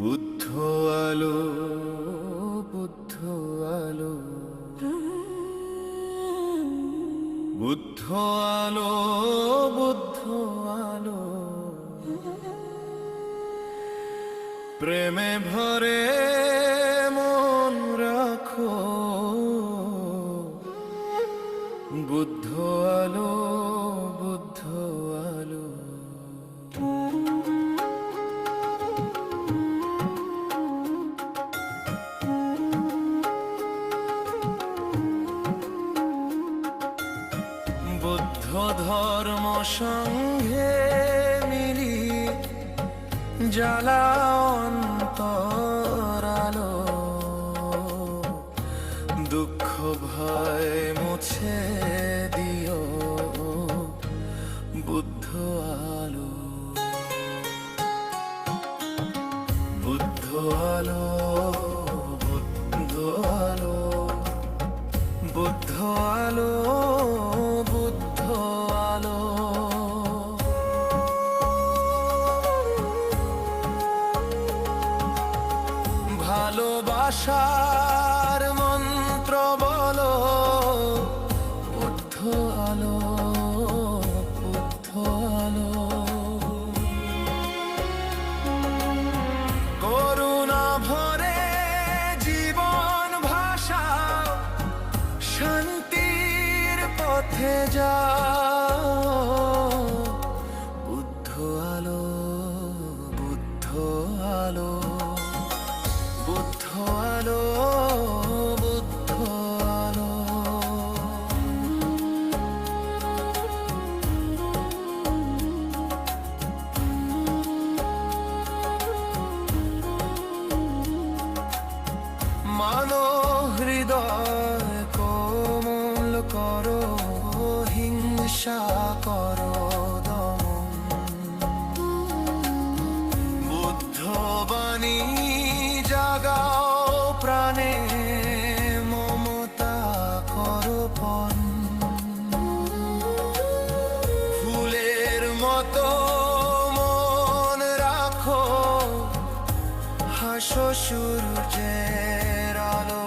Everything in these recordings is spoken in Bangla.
বুদ্ধ বুদ্ধ বুদ্ধ প্রেমে ভরে বুদ্ধ আলো বুদ্ধ আলো। বুদ্ধ ধর্ম সঙ্গে মিলি জ্বালা ভয় মুছে দিও বুদ্ধ আলো। বুদ্ধ আলো বুদ্ধ আলো বুদ্ধ আলো বুদ্ধ আলো। ভালোবাসার পথে যাও। বুদ্ধ আলো বুদ্ধ আলো বুদ্ধ আলো বুদ্ধ আলো। মানো হৃদয় বাণী জাগাও প্রাণে মমতা করো পণ ফুলের মতো মন রাখো, হাসো সূর্যের আলো।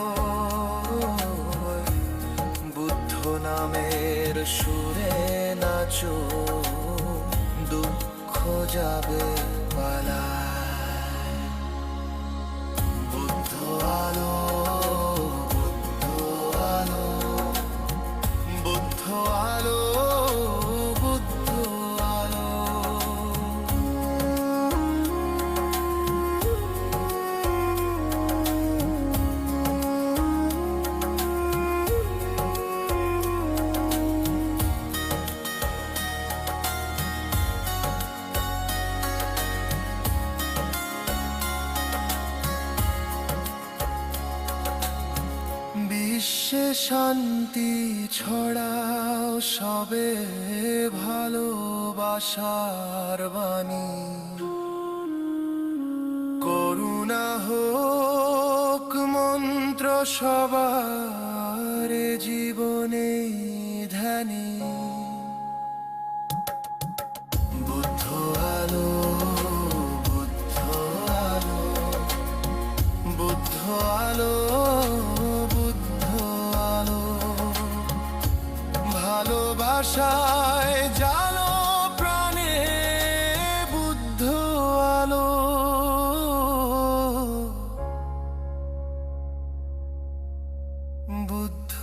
বুদ্ধ নামের সুরে নাচো, দুঃখ যাবে পালায়। বিশ্বে শান্তি ছড়াও সবে ভালোবাসার বাণী। করুণা হোক মন্ত্র সবার জীবনে ধ্যানী। বুদ্ধ আলো বুদ্ধ আলো বুদ্ধ আলো। ভালোবাসায় জালো প্রাণে বুদ্ধ আলো। বুদ্ধ